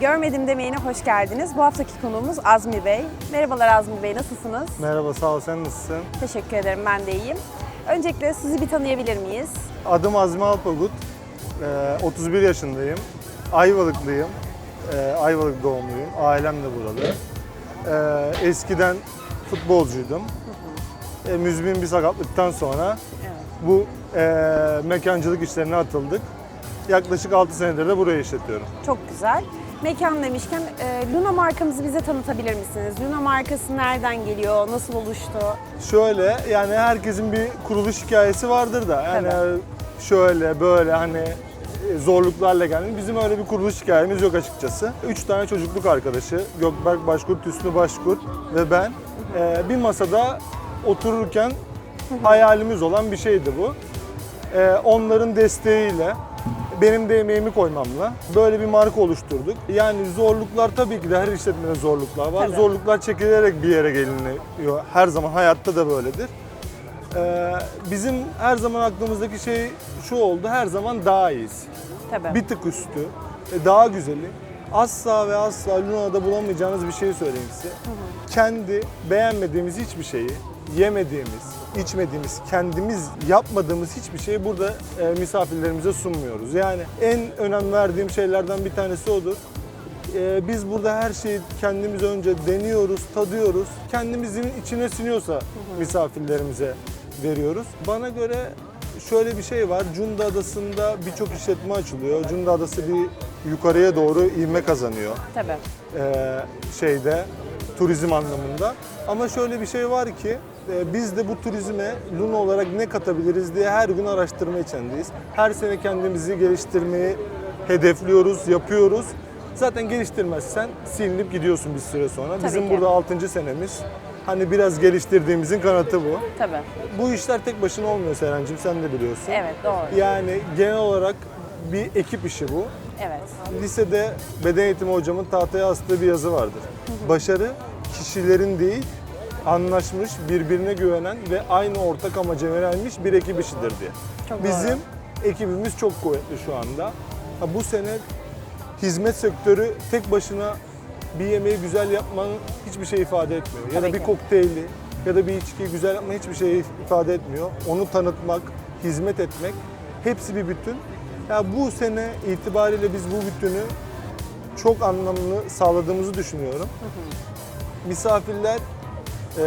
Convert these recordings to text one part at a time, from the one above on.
Görmedim demeyine hoş geldiniz. Bu haftaki konuğumuz Azmi Bey. Merhabalar Azmi Bey, nasılsınız? Merhaba, sağ ol. Sen nasılsın? Teşekkür ederim, ben de iyiyim. Öncelikle sizi bir tanıyabilir miyiz? Adım Azmi Alpagut. Ee, 31 yaşındayım. Ayvalıklıyım. Ee, Ayvalık doğumluyum. Ailem de buralı. Ee, eskiden futbolcuydum. Ee, müzmin bir sakatlıktan sonra Evet. bu e, mekancılık işlerine atıldık. Yaklaşık 6 senedir de burayı işletiyorum. Çok güzel. Mekan demişken e, Luna markamızı bize tanıtabilir misiniz? Luna markası nereden geliyor, nasıl oluştu? Şöyle yani herkesin bir kuruluş hikayesi vardır da yani Tabii. şöyle böyle hani e, zorluklarla geldi. Bizim öyle bir kuruluş hikayemiz yok açıkçası. Üç tane çocukluk arkadaşı Gökberk Başkurt, Hüsnü Başkurt ve ben e, bir masada otururken hayalimiz olan bir şeydi bu. E, onların desteğiyle benim de emeğimi koymamla böyle bir marka oluşturduk. Yani zorluklar tabii ki de her işletmede zorluklar var. Tabii. Zorluklar çekilerek bir yere geliniyor. Her zaman hayatta da böyledir. Ee, bizim her zaman aklımızdaki şey şu oldu. Her zaman daha iyisi. Tabii. Bir tık üstü, e, daha güzeli. Asla ve asla Luna'da bulamayacağınız bir şey söyleyeyim size. Kendi beğenmediğimiz hiçbir şeyi, yemediğimiz, içmediğimiz, kendimiz yapmadığımız hiçbir şeyi burada e, misafirlerimize sunmuyoruz. Yani en önem verdiğim şeylerden bir tanesi odur. Ee, biz burada her şeyi kendimiz önce deniyoruz, tadıyoruz. Kendimizin içine siniyorsa misafirlerimize veriyoruz. Bana göre şöyle bir şey var. Cunda Adası'nda birçok işletme açılıyor. Cunda Adası bir yukarıya doğru ivme kazanıyor Tabii. ee, şeyde turizm anlamında. Ama şöyle bir şey var ki e, biz de bu turizme Luna olarak ne katabiliriz diye her gün araştırma içindeyiz. Her sene kendimizi geliştirmeyi hedefliyoruz, yapıyoruz. Zaten geliştirmezsen silinip gidiyorsun bir süre sonra. Bizim ki. burada 6. senemiz. Hani biraz geliştirdiğimizin kanıtı bu. Tabii. Bu işler tek başına olmuyor Serencim sen de biliyorsun. Evet, doğru. Yani genel olarak bir ekip işi bu. Evet. Lisede beden eğitimi hocamın tahtaya astığı bir yazı vardır. Başarı kişilerin değil, anlaşmış, birbirine güvenen ve aynı ortak amaca yönelmiş bir ekip işidir diye. Çok doğru. Bizim ekibimiz çok kuvvetli şu anda. Ha, bu sene hizmet sektörü tek başına bir yemeği güzel yapmanın hiçbir şey ifade etmiyor. ya Tabii da bir ki. kokteyli ya da bir içkiyi güzel yapma hiçbir şey ifade etmiyor. Onu tanıtmak, hizmet etmek hepsi bir bütün. Ya bu sene itibariyle biz bu bütünü çok anlamlı sağladığımızı düşünüyorum. Misafirler e,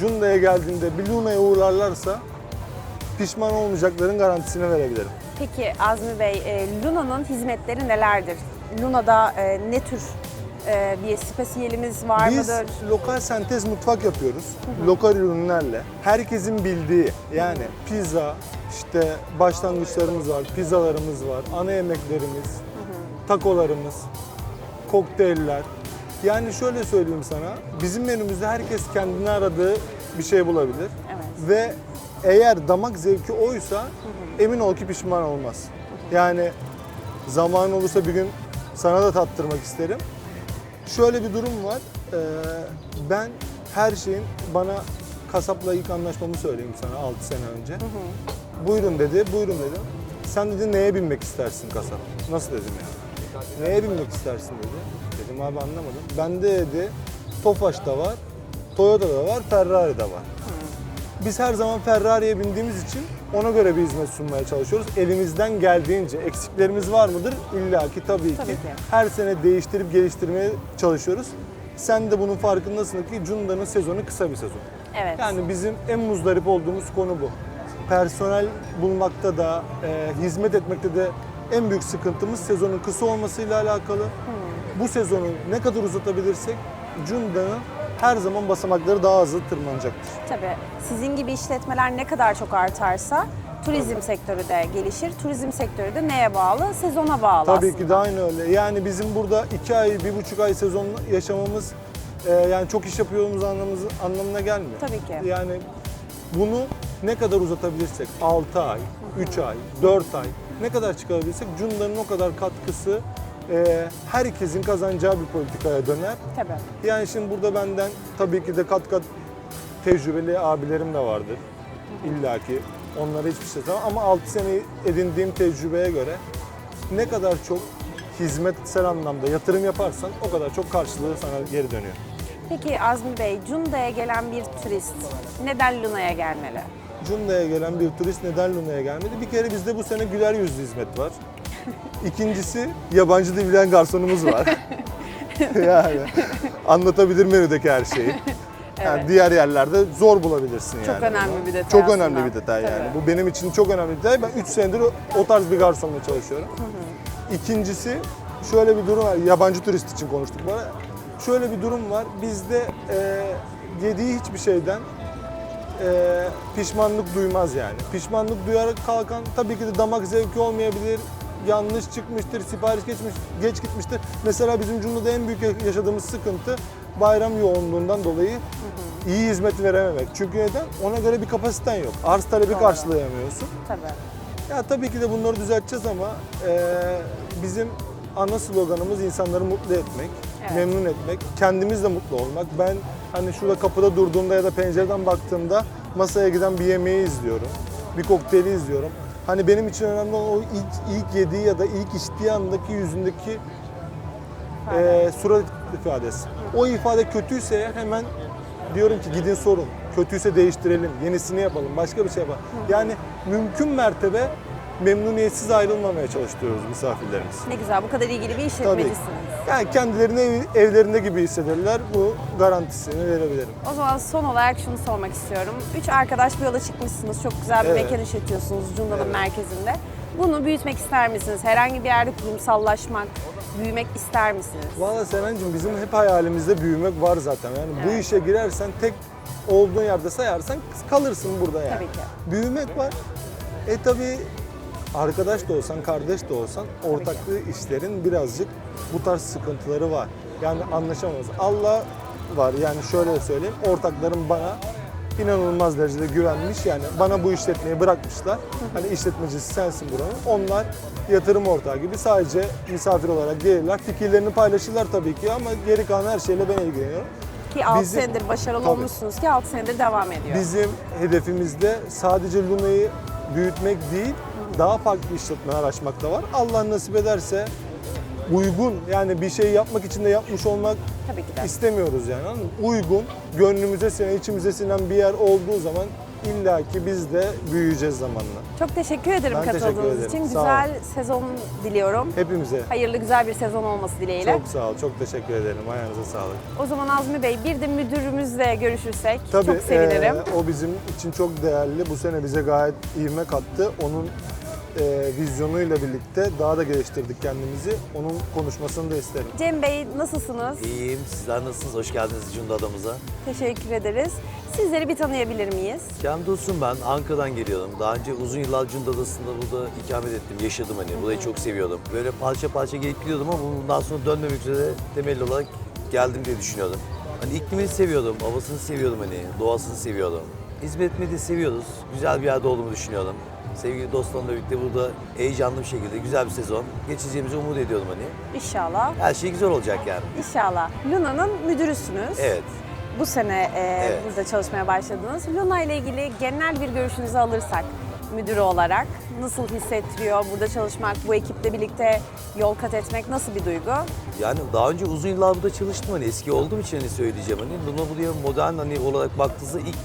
Cunda'ya geldiğinde bir Luna'ya uğrarlarsa pişman olmayacakların garantisini verebilirim. Peki Azmi Bey, e, Luna'nın hizmetleri nelerdir? Luna'da e, ne tür e, bir spesiyelimiz var Biz mıdır? lokal sentez mutfak yapıyoruz. Lokal ürünlerle. Herkesin bildiği yani pizza, işte başlangıçlarımız var, pizzalarımız var, ana yemeklerimiz, takolarımız, kokteyller. Yani şöyle söyleyeyim sana, bizim menümüzde herkes kendini aradığı bir şey bulabilir. Evet. Ve eğer damak zevki oysa emin ol ki pişman olmaz. Yani zaman olursa bir gün sana da tattırmak isterim. Şöyle bir durum var. Ee, ben her şeyin bana kasapla ilk anlaşmamı söyleyeyim sana 6 sene önce. Buyurun dedi, buyurun dedim. Sen dedi neye binmek istersin kasap? Nasıl dedim yani? Neye binmek istersin dedi. Dedim abi anlamadım. Bende dedi Tofaş'ta var, Toyota'da var, Ferrari'de var. Biz her zaman Ferrari'ye bindiğimiz için ona göre bir hizmet sunmaya çalışıyoruz. Elimizden geldiğince eksiklerimiz var mıdır? İlla ki tabii, Tabii ki. ki. Her sene değiştirip geliştirmeye çalışıyoruz. Sen de bunun farkındasın ki Cunda'nın sezonu kısa bir sezon. Evet. Yani bizim en muzdarip olduğumuz konu bu. Personel bulmakta da, e, hizmet etmekte de en büyük sıkıntımız sezonun kısa olmasıyla alakalı. Bu sezonu ne kadar uzatabilirsek Cunda'nın her zaman basamakları daha hızlı tırmanacaktır. Tabii sizin gibi işletmeler ne kadar çok artarsa turizm sektörü de gelişir. Turizm sektörü de neye bağlı? Sezona bağlı Tabii aslında. ki de aynı öyle. Yani bizim burada iki ay, bir buçuk ay sezon yaşamamız e, yani çok iş yapıyoruz anlamımız, anlamına gelmiyor. Tabii ki. Yani bunu ne kadar uzatabilirsek 6 ay, 3 ay, 4 ay ne kadar çıkarabilirsek Cunda'nın o kadar katkısı e, herkesin kazanacağı bir politikaya döner. Tabii. Yani şimdi burada benden tabii ki de kat kat tecrübeli abilerim de vardır. İlla ki onlara hiçbir şey demem. Ama 6 sene edindiğim tecrübeye göre ne kadar çok hizmetsel anlamda yatırım yaparsan o kadar çok karşılığı sana geri dönüyor. Peki Azmi Bey, Cunda'ya gelen bir turist neden Luna'ya gelmeli? Cunda'ya gelen bir turist neden Luna'ya gelmedi? Bir kere bizde bu sene güler yüzlü hizmet var. İkincisi yabancı dil bilen garsonumuz var. yani anlatabilir menüdeki her şeyi. Yani Evet. diğer yerlerde zor bulabilirsin yani. Çok önemli bir detay Çok aslında. önemli bir detay yani. Tabii. Bu benim için çok önemli bir detay. Ben 3 senedir o- o tarz bir garsonla çalışıyorum. İkincisi şöyle bir durum var. Yabancı turist için konuştuk bana. Şöyle bir durum var. Bizde e, yediği hiçbir şeyden e, pişmanlık duymaz yani. Pişmanlık duyarak kalkan tabii ki de damak zevki olmayabilir. Yanlış çıkmıştır, sipariş geçmiş, geç gitmiştir. Mesela bizim Cunda'da en büyük yaşadığımız sıkıntı bayram yoğunluğundan dolayı iyi hizmet verememek. Çünkü neden? Ona göre bir kapasiten yok. Arz talebi Doğru. karşılayamıyorsun. Tabii. Ya tabii ki de bunları düzelteceğiz ama e, bizim ana sloganımız insanları mutlu etmek, Evet. memnun etmek, kendimiz de mutlu olmak. Ben hani şurada kapıda durduğumda ya da pencereden baktığımda masaya giden bir yemeği izliyorum, bir kokteyli izliyorum. Hani benim için önemli olan o ilk, ilk yediği ya da ilk içtiği andaki yüzündeki e, surat ifadesi. O ifade kötüyse hemen diyorum ki gidin sorun. Kötüyse değiştirelim, yenisini yapalım, başka bir şey yapalım. Yani mümkün mertebe memnuniyetsiz ayrılmamaya çalışıyoruz misafirlerimiz. Ne güzel, bu kadar ilgili bir işletmecisiniz. Yani kendilerini ev- evlerinde gibi hissederler. Bu garantisini verebilirim. O zaman son olarak şunu sormak istiyorum. Üç arkadaş bir yola çıkmışsınız. Çok güzel bir Evet. mekan işletiyorsunuz Cunda'nın Evet. merkezinde. Bunu büyütmek ister misiniz? Herhangi bir yerde kurumsallaşmak, büyümek ister misiniz? Valla Senencim bizim hep hayalimizde büyümek var zaten. Yani bu Evet. işe girersen tek olduğun yerde sayarsan kalırsın burada yani. Tabii ki. Büyümek var. E tabi arkadaş da olsan, kardeş de olsan ortaklığı işlerin birazcık bu tarz sıkıntıları var. Yani anlaşamaz. Allah var yani şöyle söyleyeyim ortaklarım bana inanılmaz derecede güvenmiş yani bana bu işletmeyi bırakmışlar. Hani işletmecisi sensin buranın. Onlar yatırım ortağı gibi sadece misafir olarak gelirler. Fikirlerini paylaşırlar tabii ki ama geri kalan her şeyle ben ilgileniyorum. Ki 6 Bizim- senedir başarılı Tabii. olmuşsunuz ki 6 senedir devam ediyor. Bizim hedefimizde sadece Luna'yı büyütmek değil, daha farklı işletmeler açmak da var. Allah nasip ederse uygun yani bir şey yapmak için de yapmış olmak Tabii ki de. istemiyoruz yani anladın mı? Uygun, gönlümüze sinen, içimize sinen bir yer olduğu zaman illaki biz de büyüyeceğiz zamanla. Çok teşekkür ederim Ben teşekkür katıldığınız ederim. için. Sağ Güzel sezon diliyorum. Hepimize Hayırlı güzel bir sezon olması dileğiyle. çok sağ ol, çok teşekkür ederim. Ayağınıza sağlık. O zaman Azmi Bey bir de müdürümüzle görüşürsek Tabii çok sevinirim. e, o bizim için çok değerli. Bu sene bize gayet ivme kattı. Onun e, vizyonuyla birlikte daha da geliştirdik kendimizi. Onun konuşmasını da isterim. Cem Bey nasılsınız? İyiyim. Sizler nasılsınız? Hoş geldiniz Cunda adamıza. Teşekkür ederiz. Sizleri bir tanıyabilir miyiz? Cem Dursun ben. Ankara'dan geliyorum. Daha önce uzun yıllar Cunda adasında burada ikamet ettim. Yaşadım hani. Burayı çok seviyordum. Böyle parça parça gelip gidiyordum ama bundan sonra dönmemek üzere temelli olarak geldim diye düşünüyordum. Hani iklimini seviyordum, havasını seviyordum hani, doğasını seviyordum. Hizmet etmeyi de seviyoruz. Güzel bir yerde olduğumu düşünüyordum. Sevgili dostlarımla birlikte burada heyecanlı bir şekilde güzel bir sezon geçeceğimizi umut ediyorum hani. İnşallah. Her şey güzel olacak yani. İnşallah. Luna'nın müdürüsünüz. Evet. Bu sene e, Evet. burada çalışmaya başladınız. Luna ile ilgili genel bir görüşünüzü alırsak müdürü olarak nasıl hissettiriyor burada çalışmak, bu ekiple birlikte yol kat etmek nasıl bir duygu? Yani daha önce uzun yıllar burada çalıştım hani eski olduğum için hani söyleyeceğim hani Luna buraya modern hani olarak baktığınızda ilk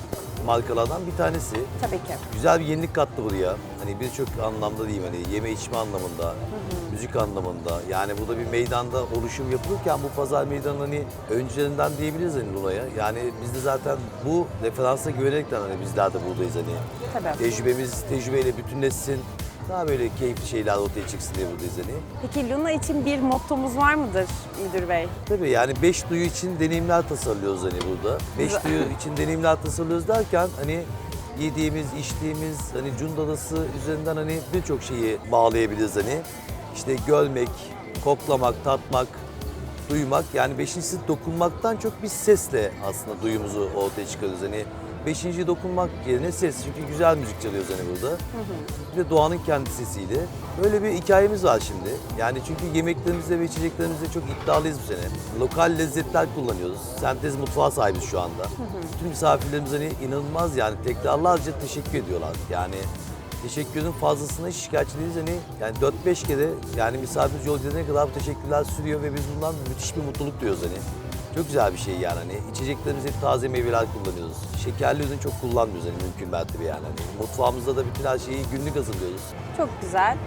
markalardan bir tanesi. Tabii ki. Güzel bir yenilik kattı buraya. Hani birçok anlamda diyeyim hani yeme içme anlamında, müzik anlamında. Yani burada bir meydanda oluşum yapılırken bu pazar meydanı hani öncülerinden diyebiliriz hani Luna'ya. Yani biz de zaten bu referansa güvenerekten hani bizler de buradayız hani. Tabii. Tecrübemiz tecrübeyle bütünleşsin. Daha böyle keyifli şeyler ortaya çıksın diye buradayız hani. Peki Luna için bir mottomuz var mıdır müdür bey? Tabii yani beş duyu için deneyimler tasarlıyoruz hani burada. Beş duyu için deneyimler tasarlıyoruz derken hani yediğimiz, içtiğimiz hani Cundadası üzerinden hani birçok şeyi bağlayabiliriz hani. İşte görmek, koklamak, tatmak, duymak yani beşincisi dokunmaktan çok bir sesle aslında duyumuzu ortaya çıkarıyoruz. Hani beşinci dokunmak yerine ses çünkü güzel müzik çalıyoruz hani burada. Bir de doğanın kendi sesiyle. Böyle bir hikayemiz var şimdi. Yani çünkü yemeklerimizde ve içeceklerimizde çok iddialıyız bu sene. Lokal lezzetler kullanıyoruz. Sentez mutfağı sahibiz şu anda. Bütün misafirlerimiz hani inanılmaz yani tekrarlarca teşekkür ediyorlar. Yani teşekkürün fazlasına şikayetçi değiliz. Hani yani 4-5 kere yani misafirimiz yol gidene kadar bu teşekkürler sürüyor ve biz bundan müthiş bir mutluluk duyuyoruz hani. Çok güzel bir şey yani hani. İçeceklerimiz hep taze meyveler kullanıyoruz. Şekerli ürün çok kullanmıyoruz hani mümkün mertebe yani. Hani mutfağımızda da bütün her şeyi günlük hazırlıyoruz. Çok güzel.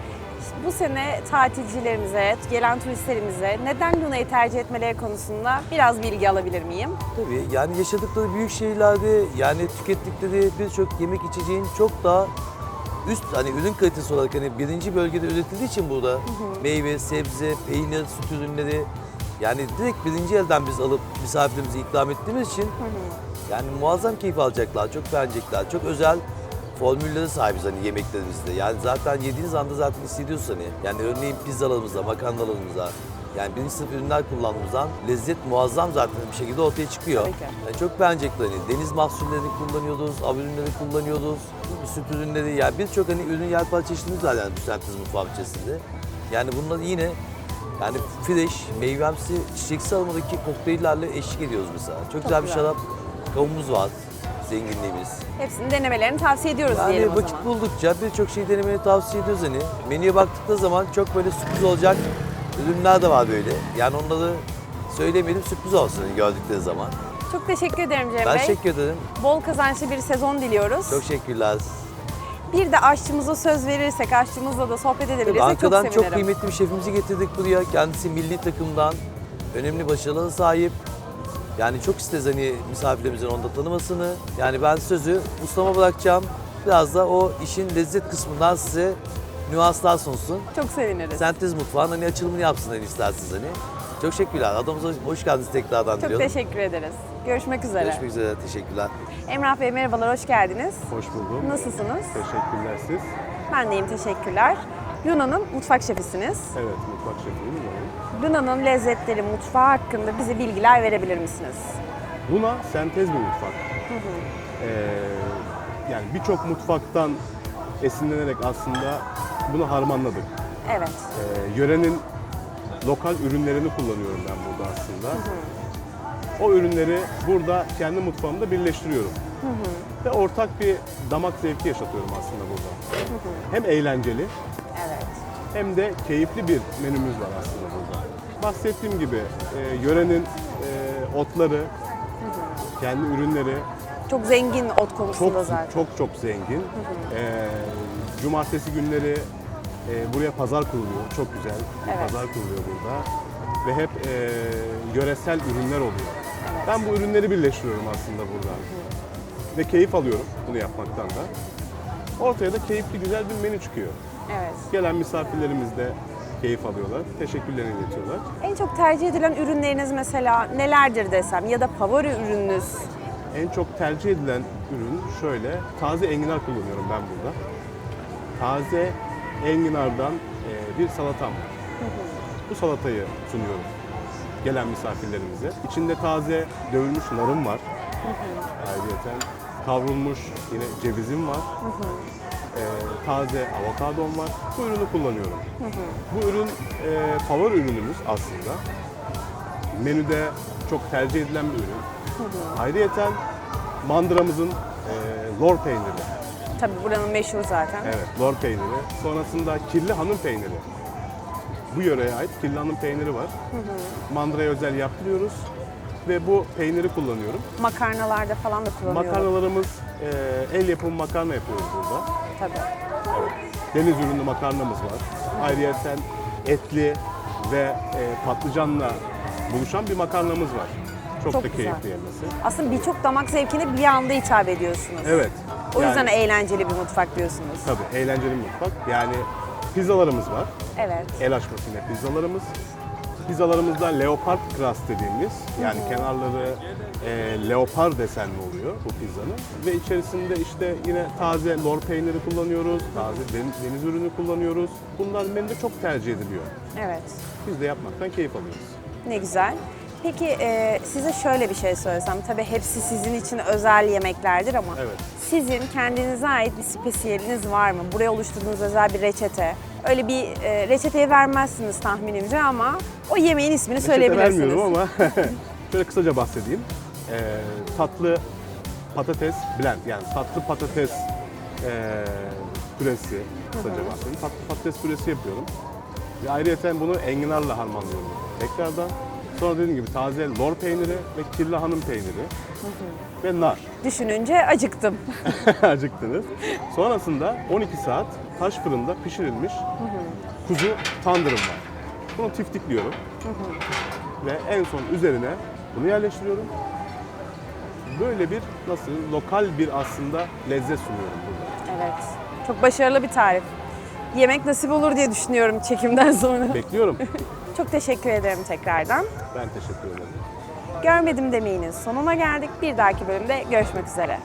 Bu sene tatilcilerimize, gelen turistlerimize neden Luna'yı tercih etmeleri konusunda biraz bilgi alabilir miyim? Tabii yani yaşadıkları büyük şehirlerde yani tükettikleri birçok yemek içeceğin çok daha üst hani ürün kalitesi olarak hani birinci bölgede üretildiği için burada meyve, sebze, peynir, süt ürünleri yani direkt birinci elden biz alıp misafirimize ikram ettiğimiz için yani muazzam keyif alacaklar, çok beğenecekler. Çok özel formüllere sahibiz hani yemeklerimizde. Yani zaten yediğiniz anda zaten hissediyorsun hani. Yani örneğin pizzalarımızda, makarnalarımızda yani birinci sınıf ürünler kullandığımızdan lezzet muazzam zaten bir şekilde ortaya çıkıyor. Tabii ki. Yani çok beğenecekler hani. Deniz mahsullerini kullanıyoruz, av ürünleri kullanıyoruz, süt ürünleri yani birçok hani ürün yelpaze çeşitimiz var yani bu sentez mutfağı içerisinde. Yani bunlar yine yani fresh, meyvemsi, çiçeksi aromadaki kokteyllerle eşlik ediyoruz mesela. Çok, güzel bir güzel. şarap kavumuz var, zenginliğimiz. Hepsinin denemelerini tavsiye ediyoruz Yani diyelim o vakit zaman. buldukça birçok şey denemeyi tavsiye ediyoruz hani. Menüye baktıkları zaman çok böyle sürpriz olacak ürünler de var böyle. Yani onları söylemeyelim sürpriz olsun hani gördükleri zaman. Çok teşekkür ederim Cem Ben Bey. teşekkür ederim. Bol kazançlı bir sezon diliyoruz. Çok teşekkürler. Bir de aşçımıza söz verirsek, aşçımızla da sohbet Tabii edebilirsek çok Ankara'dan sevinirim. çok kıymetli bir şefimizi getirdik buraya. Kendisi milli takımdan önemli başarılara sahip. Yani çok isteriz hani misafirlerimizin onu da tanımasını. Yani ben sözü ustama bırakacağım. Biraz da o işin lezzet kısmından size nüanslar sunsun. Çok seviniriz. Sentez mutfağın hani açılımını yapsın hani isterseniz hani. Çok teşekkürler. Adamıza hoş geldiniz tekrardan Çok diliyorum. teşekkür ederiz. Görüşmek üzere. Görüşmek üzere. Teşekkürler. Emrah Bey merhabalar, hoş geldiniz. Hoş buldum. Nasılsınız? Teşekkürler siz. Ben deyim teşekkürler. Luna'nın mutfak şefisiniz. Evet, mutfak şefiyim ben. Luna'nın lezzetleri, mutfağı hakkında bize bilgiler verebilir misiniz? Luna sentez bir mutfak. Ee, yani birçok mutfaktan esinlenerek aslında bunu harmanladık. Evet. Ee, yörenin lokal ürünlerini kullanıyorum ben burada aslında. O ürünleri burada kendi mutfağımda birleştiriyorum. Ve ortak bir damak zevki yaşatıyorum aslında burada. Hem eğlenceli Evet. hem de keyifli bir menümüz var aslında burada. Bahsettiğim gibi e, yörenin e, otları, kendi ürünleri Çok zengin ot konusunda çok zaten. çok çok zengin. E, cumartesi günleri e, buraya pazar kuruluyor. Çok güzel bir Evet. pazar kuruluyor burada. Ve hep e, yöresel ürünler oluyor. Ben bu ürünleri birleştiriyorum aslında burada. Ve keyif alıyorum bunu yapmaktan da. Ortaya da keyifli güzel bir menü çıkıyor. Evet. Gelen misafirlerimiz de keyif alıyorlar. Teşekkürlerini iletiyorlar. En çok tercih edilen ürünleriniz mesela nelerdir desem ya da favori ürününüz? En çok tercih edilen ürün şöyle. Taze enginar kullanıyorum ben burada. Taze enginardan e, bir salatam var. Bu salatayı sunuyorum gelen misafirlerimize. İçinde taze dövülmüş narım var. Ayrıca kavrulmuş yine cevizim var. E, taze avokadom var. Bu ürünü kullanıyorum. Bu ürün e, favori ürünümüz aslında. Menüde çok tercih edilen bir ürün. Ayrıyeten mandıramızın e, lor peyniri. Tabii buranın meşhur zaten. Evet, lor peyniri. Sonrasında kirli hanım peyniri. Bu yöreye ait kirli hanım peyniri var. Mandıraya özel yaptırıyoruz ve bu peyniri kullanıyorum. Makarnalarda falan da kullanıyorlar. Makarnalarımız e, el yapımı makarna yapıyoruz burada. Tabii. Evet. Deniz ürünlü makarnamız var. Ayrıyeten etli ve e, patlıcanla buluşan bir makarnamız var. Çok, Çok da güzel. keyifli yemesi. Aslında birçok damak zevkine bir anda hitap ediyorsunuz. Evet. O yüzden Yani- eğlenceli bir mutfak diyorsunuz. Tabii eğlenceli bir mutfak. Yani pizzalarımız var. Evet. El açması yine pizzalarımız. Pizzalarımızda leopard crust dediğimiz yani kenarları e, leopar desenli oluyor bu pizzanın. Ve içerisinde işte yine taze lor peyniri kullanıyoruz, taze deniz, deniz ürünü kullanıyoruz. Bunlar menüde çok tercih ediliyor. Evet. Biz de yapmaktan keyif alıyoruz. Ne güzel. Peki e, size şöyle bir şey söylesem, tabii hepsi sizin için özel yemeklerdir ama Evet. Sizin kendinize ait bir spesiyeliniz var mı? Buraya oluşturduğunuz özel bir reçete. Öyle bir e, reçeteyi vermezsiniz tahminimce ama o yemeğin ismini Reçete söyleyebilirsiniz. vermiyorum ama şöyle kısaca bahsedeyim. Ee, tatlı patates blend yani tatlı patates ee, püresi, kısaca bahsedeyim. Tatlı patates püresi yapıyorum. Ve ayrıca bunu enginarla harmanlıyorum tekrardan. Sonra dediğim gibi taze lor peyniri ve kirli hanım peyniri ve nar. Düşününce acıktım. Acıktınız. Sonrasında 12 saat taş fırında pişirilmiş kuzu tandırım var. Bunu tiftikliyorum. Ve en son üzerine bunu yerleştiriyorum. Böyle bir nasıl lokal bir aslında lezzet sunuyorum burada. Evet. Çok başarılı bir tarif. Yemek nasip olur diye düşünüyorum çekimden sonra. Bekliyorum. Çok teşekkür ederim tekrardan. ben teşekkür ederim. Görmedim demeyiniz sonuna geldik. Bir dahaki bölümde görüşmek üzere.